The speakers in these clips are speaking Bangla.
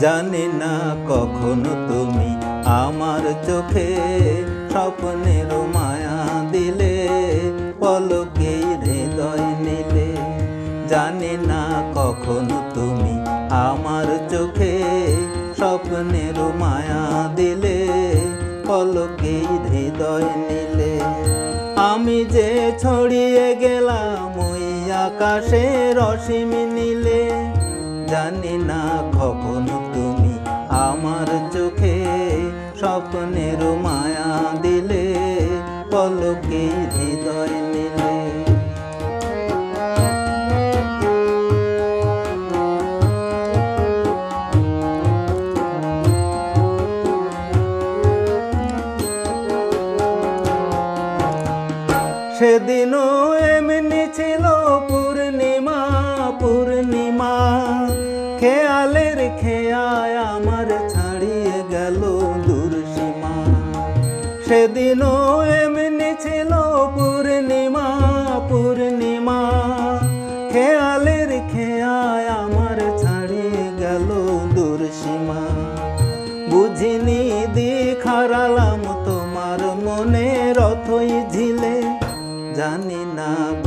জানি না কখনো তুমি আমার চোখে স্বপ্নের মায়া দিলে, পলকে হৃদয় নিলে। জানি না কখনো তুমি আমার চোখে স্বপ্নের মায়া দিলে, পলকে হৃদয় নিলে। আমি যে ছড়িয়ে গেলাম, ওই আকাশে রসিম নিলে। জানি না কখন তুমি আমার চোখে স্বপ্নের মায়া দিলে পলকে হৃদয় নিলে। সেদিনও এমনি ছিল পূর্ণিমা পূর্ণিমা। খেয়ালের খেয়ায় আমার ছাড়িয়ে গেল দূরসীমা সেদিনও এমনি ছিল পূর্ণিমা পূর্ণিমা। খেয়ালের খেয়ায় আমার ছাড়িয়ে গেল দূরসীমা বুঝিনি দিক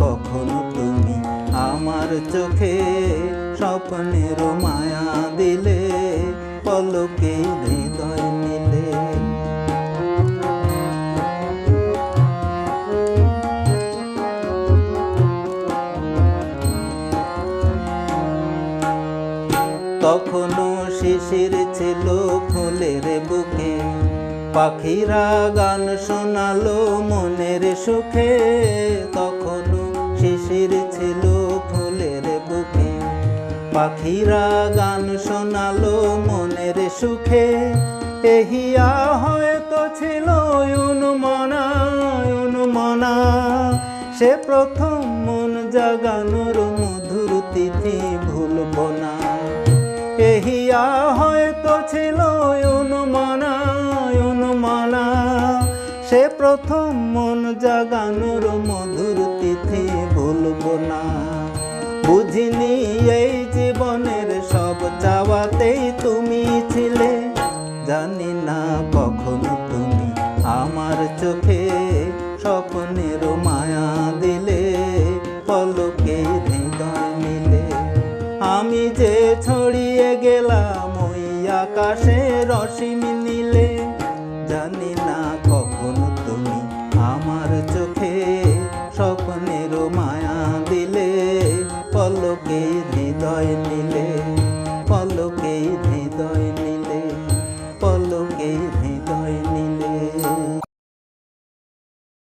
কখনো তুমি আমার চোখে স্বপ্নের মায়া দিলে, পলকে হৃদয় নিলে তখনও শিশির ছিল ফুলের বুকে, পাখিরা গান শোনালো মনের সুখে তখনও শিশির ছিল ফুলের বুকে। পাখিরা গান শোনালো মনের সুখে। এহিয়া হয়তো ছিল উন্মনা উন্মনা। সে প্রথম মন জাগানোর মধুর তিথি ভুলব না। এহিয়া হয়তো ছিল সে প্রথম মন জাগানোর মধুর তিথি ভুলব না। বুঝিনি এই জীবনের সব চাওয়াতেই তুমি ছিলে। জানি না কখন তুমি আমার চোখে স্বপ্নের মায়া দিলে, পলকে হৃদয় মিলে। আমি যে ছড়িয়ে গেলাম ওই আকাশে রসিম নিলে, জানি না দিলে হৃদয় নিলে